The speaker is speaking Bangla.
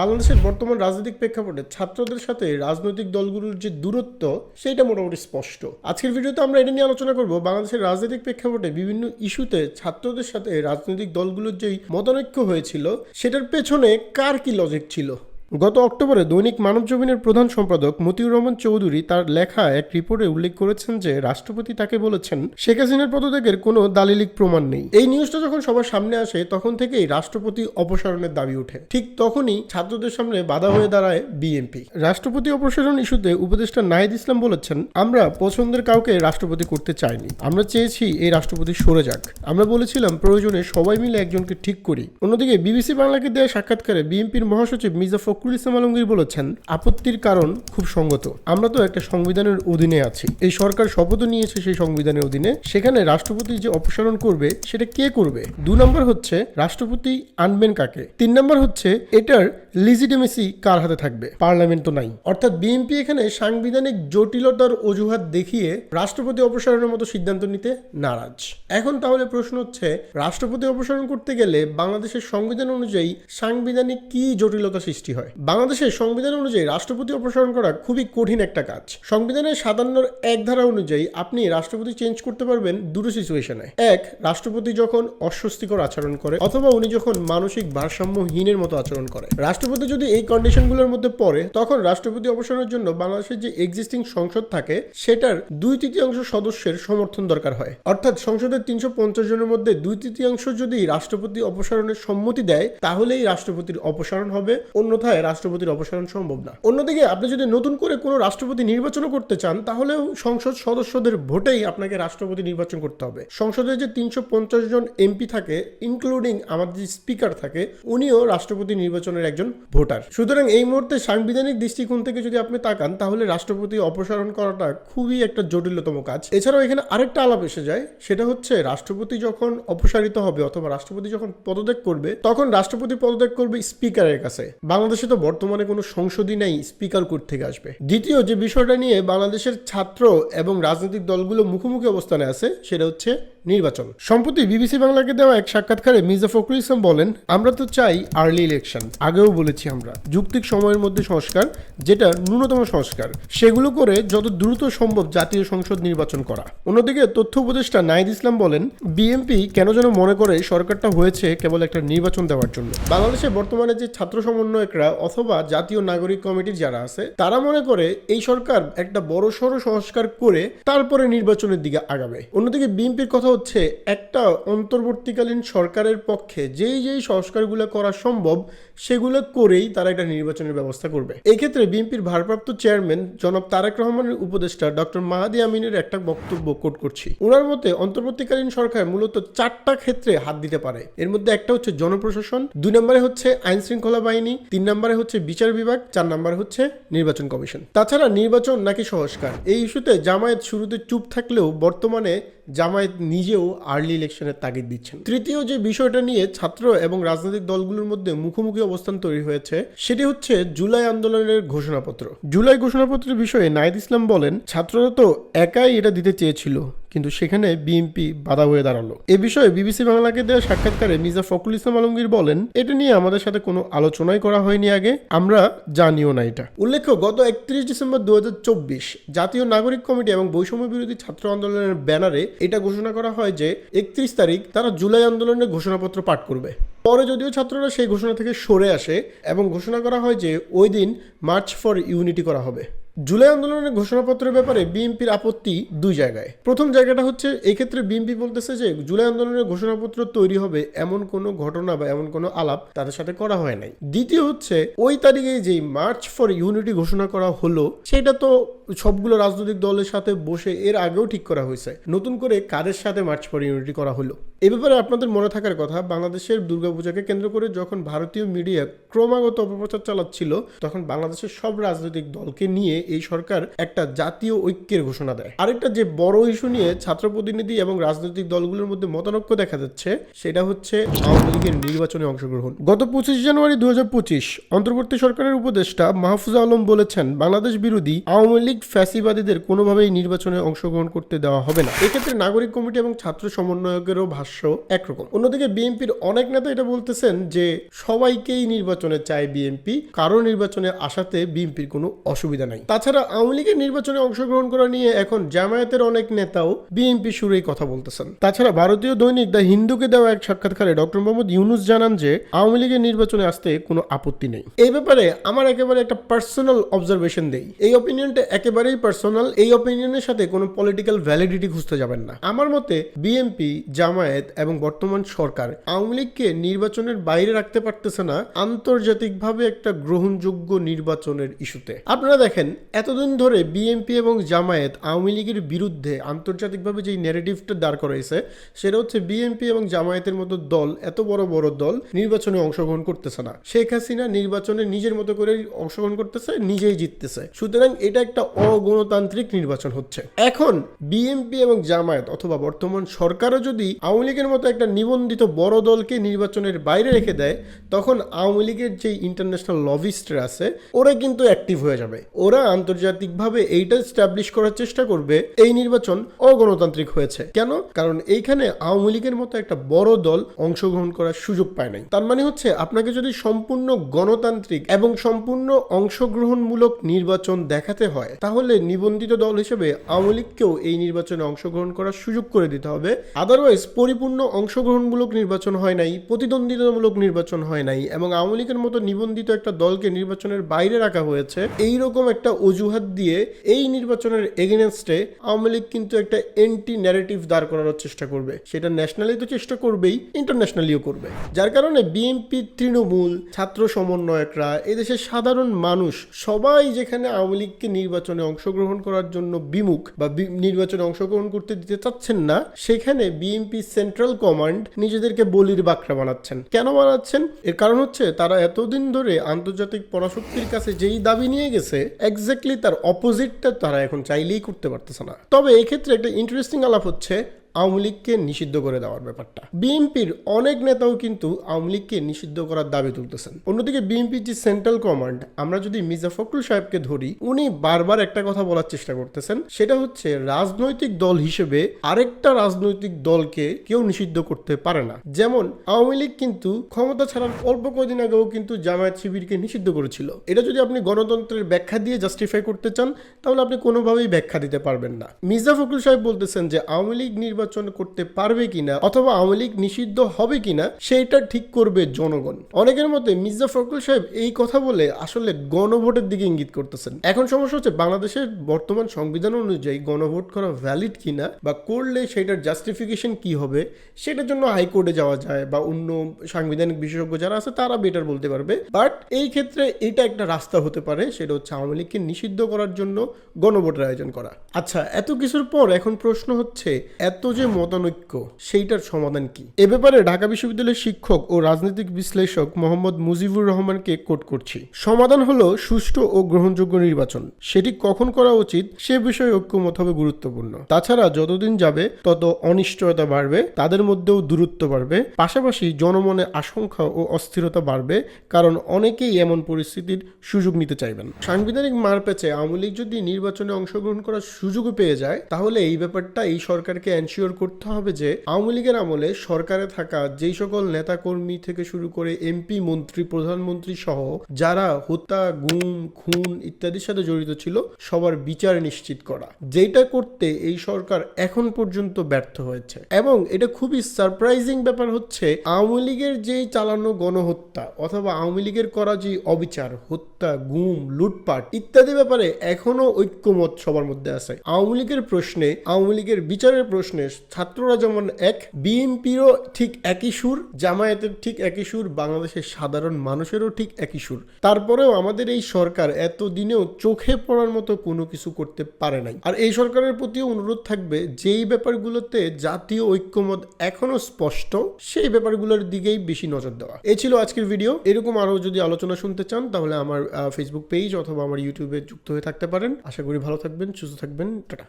বাংলাদেশের বর্তমান রাজনৈতিক প্রেক্ষাপটে ছাত্রদের সাথে রাজনৈতিক দলগুলোর যে দূরত্ব সেটা মোটামুটি স্পষ্ট। আজকের ভিডিওতে আমরা এটা নিয়ে আলোচনা করব বাংলাদেশের রাজনৈতিক প্রেক্ষাপটে বিভিন্ন ইস্যুতে ছাত্রদের সাথে রাজনৈতিক দলগুলোর যেই মতানৈক্য হয়েছিল, সেটার পেছনে কার কি লজিক ছিল? গত অক্টোবরে দৈনিক মানবজমিনের প্রধান সম্পাদক মতিউর রহমান চৌধুরী তার লেখা এক রিপোর্টে উল্লেখ করেছেন যে রাষ্ট্রপতি তাকে বলেছেন, শেখ হাসিনার পদত্যাগের কোনো দালিলিক প্রমাণ নেই। এই নিউজটা যখন সবার সামনে আসে, তখন থেকেই রাষ্ট্রপতি অপসারণের দাবি ওঠে। ঠিক তখনই ছাত্রদের সামনে বাধা হয়ে দাঁড়ায় বিএনপি। রাষ্ট্রপতি অপসারণ ইস্যুতে উপদেষ্টা নাহিদ ইসলাম বলেছেন, আমরা পছন্দের কাউকে রাষ্ট্রপতি করতে চাইনি। আমরা চেয়েছি এই রাষ্ট্রপতি সরে যাক। আমরা বলেছিলাম প্রয়োজনে সবাই মিলে একজনকে ঠিক করি। অন্যদিকে বিবিসি বাংলাকে দেওয়া সাক্ষাৎকারে বিএনপির মহাসচিব মির্জা ফখরুল ইসলাম আলমগীর বলেছেন, আপত্তির কারণ খুব সঙ্গত। আমরা তো একটা সংবিধানের অধীনে আছি। এই সরকার শপথও নিয়েছে সেই সংবিধানের অধীনে। সেখানে রাষ্ট্রপতি যে অপসারণ করবে, সেটা কে করবে? দু নম্বর হচ্ছে, রাষ্ট্রপতি আনবেন কাকে? তিন নম্বর হচ্ছে, এটার লিজিটিমেসি কার হাতে থাকবে? পার্লামেন্ট তো নাই। অর্থাৎ বিএনপি এখানে সাংবিধানিক জটিলতার অজুহাত দেখিয়ে রাষ্ট্রপতি অপসারণের মতো সিদ্ধান্ত নিতে নারাজ। এখন তাহলে প্রশ্ন হচ্ছে, রাষ্ট্রপতি অপসারণ করতে গেলে বাংলাদেশের সংবিধান অনুযায়ী সাংবিধানিক কি জটিলতা সৃষ্টি হয়? বাংলাদেশের সংবিধান অনুযায়ী রাষ্ট্রপতি অপসারণ করা খুবই কঠিন একটা কাজ। সংবিধানের সাতান্নর এক ধারা অনুযায়ী আপনি রাষ্ট্রপতি চেঞ্জ করতে পারবেন দুটো সিচুয়েশনে এক, রাষ্ট্রপতি যখন অস্বস্তিকর আচরণ করে, অথবা উনি যখন মানসিক ভারসাম্যহীনের মতো আচরণ করে। রাষ্ট্রপতি যদি এই কন্ডিশনগুলোর মধ্যে পড়ে, তখন রাষ্ট্রপতি অপসারণের জন্য বাংলাদেশের যে এক্সিস্টিং সংসদ থাকে, সেটার দুই তৃতীয়াংশ সদস্যের সমর্থন দরকার হয়। অর্থাৎ সংসদের তিনশো পঞ্চাশ জনের মধ্যে দুই তৃতীয়াংশ যদি রাষ্ট্রপতি অপসারণের সম্মতি দেয়, তাহলেই রাষ্ট্রপতির অপসারণ হবে। অন্যথায় রাষ্ট্রপতির অপসারণ সম্ভব না। অন্যদিকে আপনি যদি নতুন করে কোনো রাষ্ট্রপতি নির্বাচনও করতে চান, তাহলেও সংসদ সদস্যদের ভোটেই আপনাকে রাষ্ট্রপতি নির্বাচন করতে হবে। সংসদে যে তিনশো পঞ্চাশ জন এমপি থাকে ইনক্লুডিং আমাদের যে স্পিকার থাকে, উনিও রাষ্ট্রপতি নির্বাচনের একজন ভোটার। সুতরাং এই মুহূর্তে সাংবিধানিক দৃষ্টিকোণ থেকে যদি আপনি তাকান, তাহলে রাষ্ট্রপতি অপসারণ করাটা খুবই একটা জটিলতম কাজ। এছাড়াও এখানে আরেকটা আলাপ এসে যায়, সেটা হচ্ছে রাষ্ট্রপতি যখন অপসারিত হবে অথবা রাষ্ট্রপতি যখন পদত্যাগ করবে, তখন রাষ্ট্রপতি পদত্যাগ করবে স্পিকারের কাছে। বাংলাদেশে তো বর্তমানে কোনো সংসদই নাই, স্পিকার কোর্ট থেকে আসবে? দ্বিতীয় যে বিষয়টা নিয়ে বাংলাদেশের ছাত্র এবং রাজনৈতিক দলগুলো মুখোমুখি অবস্থানে আছে, সেটা হচ্ছে নির্বাচন। সম্প্রতি বিবিসি বাংলাকে দেওয়া এক সাক্ষাৎকারে মির্জা ফখরুল ইসলাম বলেন, আমরা তো চাই আর্লি ইলেকশন আগেও বলেছি আমরা যুক্তিক সময়ের মধ্যে সংস্কার, যেটা ন্যূনতম সংস্কার, সেগুলো করে যত দ্রুত সম্ভব জাতীয় সংসদ নির্বাচন করা। অন্যদিকে তথ্য উপদেষ্টা নাইদ ইসলাম বলেন, বিএনপি কেন যেন মনে করে সরকারটা হয়েছে কেবল একটা নির্বাচন দেওয়ার জন্য। বাংলাদেশে বর্তমানে যে ছাত্র সমন্বয়করা অথবা জাতীয় নাগরিক কমিটির যারা আছে, তারা মনে করে এই সরকার একটা বড় সড়ো সংস্কার করে তারপরে নির্বাচনের দিকে আগাবে। অন্যদিকে বিএনপির কথা হচ্ছে একটা অন্তর্বর্তীকালীন সরকারের পক্ষে যেই যেই সংস্কারগুলো করা সম্ভব সেগুলো করেই তারা একটা নির্বাচনের ব্যবস্থা করবে। এই ক্ষেত্রে বিএনপির ভারপ্রাপ্ত চেয়ারম্যান জনাব তারেক রহমানের উপদেষ্টা ডক্টর মাহাদি আমিনের একটা বক্তব্য কোট করছি। ওনার মতে অন্তর্বর্তীকালীন সরকার মূলত চারটা ক্ষেত্রে হাত দিতে পারে। এর মধ্যে একটা হচ্ছে জনপ্রশাসন, দুই নম্বরে হচ্ছে আইন শৃঙ্খলা বাহিনী, তিন নম্বরে হচ্ছে বিচার বিভাগ, চার নম্বরে হচ্ছে নির্বাচন কমিশন। তাছাড়া নির্বাচন নাকি সংস্কার? এই ইস্যুতে জামায়াত শুরুতে চুপ থাকলেও বর্তমানে জামায়াত নিজেও আর্লি ইলেকশনের তাগিদ দিচ্ছেন। তৃতীয় যে বিষয়টা নিয়ে ছাত্র এবং রাজনৈতিক দলগুলোর মধ্যে মুখোমুখি অবস্থান তৈরি হয়েছে, সেটি হচ্ছে জুলাই আন্দোলনের ঘোষণাপত্র। জুলাই ঘোষণাপত্রের বিষয়ে নাইদ ইসলাম বলেন, ছাত্ররা তো একাই এটা দিতে চেয়েছিল, কিন্তু সেখানে বিএনপি বাধা হয়ে দাঁড়াল। এ বিষয়ে বিবিসি বাংলাকে দেওয়া সাক্ষাৎকারে মির্জা ফখরুল ইসলাম আলমগীর বলেন, এটা নিয়ে আমাদের সাথে কোনো আলোচনাই করা হয়নি আগে, আমরা জানিও না এটা। উল্লেখ্য, গত একত্রিশ ডিসেম্বর দু হাজার চব্বিশ, জাতীয় নাগরিক কমিটি এবং বৈষম্য বিরোধী ছাত্র আন্দোলনের ব্যানারে এটা ঘোষণা করা হয় যে, একত্রিশ তারিখ তারা জুলাই আন্দোলনের ঘোষণাপত্র পাঠ করবে। পরে যদিও ছাত্ররা সেই ঘোষণা থেকে সরে আসে এবং ঘোষণা করা হয় যে ওই দিন মার্চ ফর ইউনিটি করা হবে। জুলাই আন্দোলনের ঘোষণাপত্রের ব্যাপারে বিএনপির আপত্তি দুই জায়গায়। প্রথম জায়গাটা হচ্ছে এই ক্ষেত্রে বিএনপি বলতেছে যে জুলাই আন্দোলনের ঘোষণাপত্র তৈরি হবে এমন কোনো ঘটনা বা এমন কোনো আলাপ তাদের সাথে করা হয় নাই। দ্বিতীয় হচ্ছে, ওই তারিখে যেই মার্চ ফর ইউনিটি ঘোষণা করা হলো, সেটা তো সবগুলো রাজনৈতিক দলের সাথে বসে এর আগেও ঠিক করা হয়েছে। নতুন করে কাদের সাথে মার্চ ফর ইউনিটি করা হলো? এ ব্যাপারে আপনাদের মনে থাকার কথা, বাংলাদেশের দুর্গাপূজাকে কেন্দ্র করে যখন ভারতীয় মিডিয়া ক্রমাগত অপপ্রচার চালাচ্ছিল, তখন বাংলাদেশের সব রাজনৈতিক দলকে নিয়ে এই সরকার একটা জাতীয় ঐক্যের ঘোষণা দেয়। আরেকটা যে বড় ইস্যু নিয়ে ছাত্র প্রতিনিধি এবং রাজনৈতিক দলগুলোর মধ্যে মতানৈক্য দেখা যাচ্ছে, সেটা হচ্ছে আওয়ামী লীগের নির্বাচনে অংশগ্রহণ। গত পঁচিশ জানুয়ারি দু হাজার পঁচিশ, অন্তর্বর্তী সরকারের উপদেষ্টা মাহফুজা আলম বলেছেন, বাংলাদেশ বিরোধী আওয়ামী লীগ ফ্যাসিবাদীদের কোনোভাবেই নির্বাচনে অংশগ্রহণ করতে দেওয়া হবে না। এক্ষেত্রে নাগরিক কমিটি এবং ছাত্র সমন্বয়কেরও ভাষ্য ভাষ্য একরকম অন্যদিকে বিএনপির অনেক নেতা এটা বলতেছেন যে সবাইকেই নির্বাচনে চায় বিএনপি, কারও নির্বাচনে আসাতে বিএনপির কোনো অসুবিধা নাই। তাছাড়া আওয়ামী লীগের নির্বাচনে অংশগ্রহণ করা নিয়ে এখন জামায়াতের অনেক নেতাও বিএনপি সুরেই কথা বলতেছেন। তাছাড়া ভারতীয় দৈনিক দ্য হিন্দুকে দেওয়া এক সাক্ষাৎকারে ডক্টর মোহাম্মদ ইউনুস জানান যে আওয়ামী লীগের নির্বাচনে আসতে কোনো আপত্তি নেই। এই ব্যাপারে আমার একেবারে একটা পার্সোনাল অবজারভেশন দেই। এই অপিনিয়নটা একেবারেই পার্সোনাল এই অপিনিয়নের সাথে কোনো পলিটিক্যাল ভ্যালিডিটি খুঁজতে যাবেন না। আমার মতে বিএনপি, জামায়াত এবং বর্তমান সরকার আওয়ামী লীগকে নির্বাচনের বাইরে রাখতে পারতেছে না আন্তর্জাতিকভাবে একটা গ্রহণযোগ্য নির্বাচনের ইস্যুতে। আপনারা দেখেন, এতদিন ধরে বিএনপি এবং জামায়াত আওয়ামী লীগের বিরুদ্ধে আন্তর্জাতিকভাবে যেই ন্যারেটিভটা দাঁড় করাইছে, সেটা হচ্ছে বিএনপি এবং জামায়াতের মতো দল, এত বড় বড় দল নির্বাচনে অংশগ্রহণ করতেছে না। শেখ হাসিনা নির্বাচনে নিজের মতো করে অংশগ্রহণ করতেছে, নিজেই জিততেছে। সুতরাং এটা একটা অগণতান্ত্রিক নির্বাচন হচ্ছে। এখন বিএনপি এবং জামায়াত অথবা বর্তমান সরকারও যদি আওয়ামী লীগের মতো একটা নিবন্ধিত বড় দলকে নির্বাচনের বাইরে রেখে দেয়, তখন আওয়ামী লীগের যে ইন্টারন্যাশনাল লবিস্টরা আছে, ওরা কিন্তু অ্যাক্টিভ হয়ে যাবে। ওরা আন্তর্জাতিকভাবে এইটা স্টাবলিশ করার চেষ্টা করবে, এই নির্বাচন অগণতান্ত্রিক হয়েছে। কেন? কারণ এইখানে আওয়ামী লীগের মতো একটা বড় দল অংশগ্রহণ করার সুযোগ পায় নাই। তার মানে হচ্ছে, আপনাকে যদি সম্পূর্ণ গণতান্ত্রিক এবং সম্পূর্ণ অংশগ্রহণমূলক নির্বাচন দেখাতে হয়, তাহলে নিবন্ধিত দল হিসেবে আওয়ামী লীগকেও এই নির্বাচনে অংশগ্রহণ করার সুযোগ করে দিতে হবে। আদারওয়াইজ পরিপূর্ণ অংশগ্রহণমূলক নির্বাচন হয় নাই, প্রতিদ্বন্দ্বিতামূলক নির্বাচন হয় নাই এবং আওয়ামী লীগের মতো নিবন্ধিত একটা দলকে নির্বাচনের বাইরে রাখা হয়েছে। এই রকম একটা অজুহাত দিয়ে এই নির্বাচনের এগেনস্টে আওয়ামী লীগ কিন্তু একটা এন্টি ন্যারেটিভ দাঁড় করানোর চেষ্টা করবে। সেটা ন্যাশনালি তো চেষ্টা করবেই ইন্টারন্যাশনালিও করবে। যার কারণে বিএনপি তৃণমূল, ছাত্র সমন্বয়করা, এদেশের সাধারণ মানুষ, সবাই যেখানে আওয়ামী লীগকে নির্বাচনে অংশগ্রহণ করার জন্য বিমুখ বা নির্বাচনে অংশগ্রহণ করতে দিতে চাচ্ছেন না, সেখানে বিএনপি সেন্ট্রাল কমান্ড নিজেদেরকে বলির বাকরা বানাচ্ছেন। কেন বানাচ্ছেন? এর কারণ হচ্ছে তারা এতদিন ধরে আন্তর্জাতিক পরাশক্তির কাছে যেই দাবি নিয়ে গেছে এক্স্যাক্টলি তার অপোজিটটা তারা এখন চাইলেই করতে পারতেছে না। তবে এক্ষেত্রে একটা ইন্টারেস্টিং আলাপ হচ্ছে আওয়ামী লীগকে নিষিদ্ধ করে দেওয়ার ব্যাপারটা। বিএনপির অনেক নেতাও কিন্তু আওয়ামী লীগকে নিষিদ্ধ করার দাবি তুলতেছেন। অন্যদিকে বিএনপির যে সেন্ট্রাল কমান্ড, আমরা যদি মির্জা ফখরুল সাহেবকে ধরি, উনি বারবার একটা কথা বলার চেষ্টা করতেছেন। সেটা হচ্ছে রাজনৈতিক দল হিসেবে আরেকটা রাজনৈতিক দলকে কেউ নিষিদ্ধ করতে পারে না। যেমন আওয়ামী লীগ কিন্তু ক্ষমতা ছাড়ার অল্প কদিন আগেও কিন্তু জামায়াত শিবিরকে নিষিদ্ধ করেছিল। এটা যদি আপনি গণতন্ত্রের ব্যাখ্যা দিয়ে জাস্টিফাই করতে চান, তাহলে আপনি কোনোভাবেই ব্যাখ্যা দিতে পারবেন না। মির্জা ফখরুল সাহেব বলতেছেন যে আওয়ামী লীগ নির্বাচন করতে পারবে কিনা অথবা আওয়ামী লীগ নিষিদ্ধ হবে কিনা, সেইটা ঠিক করবে জনগণ। অনেকের মতে মির্জা ফখরুল সাহেব এই কথা বলে আসলে গণভোটের দিকে ইঙ্গিত করতেছেন। এখন সমস্যা হচ্ছে বাংলাদেশের বর্তমান সংবিধান অনুযায়ী গণভোট করা ভ্যালিড কিনা বা করলে সেটার জাস্টিফিকেশন কি হবে, সেটার জন্য হাইকোর্টে যাওয়া যায় বা অন্য সাংবিধানিক বিশেষজ্ঞ যারা আছে তারা বেটার বলতে পারবে। বাট এই ক্ষেত্রে এটা একটা রাস্তা হতে পারে, সেটা হচ্ছে আওয়ামী লীগকে নিষিদ্ধ করার জন্য গণভোটের আয়োজন করা। আচ্ছা এত কিছুর পর এখন প্রশ্ন হচ্ছে, এত যে মতানৈক্য, সেইটার সমাধান কি? এ ব্যাপারে ঢাকা বিশ্ববিদ্যালয়ের শিক্ষক ও রাজনৈতিক বিশ্লেষক মোহাম্মদ মুজিবুর রহমানকে কোট করছি। সমাধান হলো সুষ্ঠু ও গ্রহণযোগ্য নির্বাচন। সেটি কখন করা উচিত, সে বিষয়ে ঐক্যমত হবে গুরুত্বপূর্ণ। তাছাড়া যতদিন যাবে, তত অনিশ্চয়তা বাড়বে, তাদের মধ্যেও দূরত্ব বাড়বে। পাশাপাশি জনমনে আশঙ্কা ও অস্থিরতা বাড়বে, কারণ অনেকেই এমন পরিস্থিতির সুযোগ নিতে চাইবেন। সাংবিধানিক মারপ্যাচে আওয়ামী লীগ যদি নির্বাচনে অংশগ্রহণ করার সুযোগও পেয়ে যায়, তাহলে এই ব্যাপারটা এই সরকারকে এনশিওর করতে হবে যে আওয়ামী লীগের আমলে সরকারে থাকা যেই সকল নেতাকর্মী থেকে শুরু করে এমপি মন্ত্রী, প্রধানমন্ত্রী সহ যারা হত্যা, গুম, খুন ইত্যাদির সাথে জড়িত ছিল, সবার বিচার নিশ্চিত করা। যেটা করতে এই সরকার এখন পর্যন্ত ব্যর্থ হয়েছে। এবং এটা খুবই সারপ্রাইজিং ব্যাপার হচ্ছে, আওয়ামী লীগের যেই চালানো গণহত্যা অথবা আওয়ামী লীগের করা যে অবিচার, হত্যা, গুম, লুটপাট ইত্যাদি ব্যাপারে এখনও ঐক্যমত সবার মধ্যে আছে। আওয়ামী লীগের প্রশ্নে, আওয়ামী লীগের বিচারের প্রশ্নে ছাত্ররা যেমন এক, বিএনপিরও ঠিক একই সুর, জামায়াতের ঠিক একই সুর, বাংলাদেশের সাধারণ মানুষেরও ঠিক একই সুর। তারপরেও আমাদের এই সরকার এতদিনেও চোখে পড়ার মতো কোনো কিছু করতে পারে নাই। আর এই সরকারের প্রতিও অনুরোধ থাকবে, যেই ব্যাপারগুলোতে জাতীয় ঐক্যমত এখনও স্পষ্ট, সেই ব্যাপারগুলোর দিকেই বেশি নজর দেওয়া। এই ছিল আজকের ভিডিও। এরকম আরও যদি আলোচনা শুনতে চান, তাহলে আমার ফেসবুক পেজ অথবা আমার ইউটিউবে যুক্ত হয়ে থাকতে পারেন। আশা করি ভালো থাকবেন, সুস্থ থাকবেন। টাটা।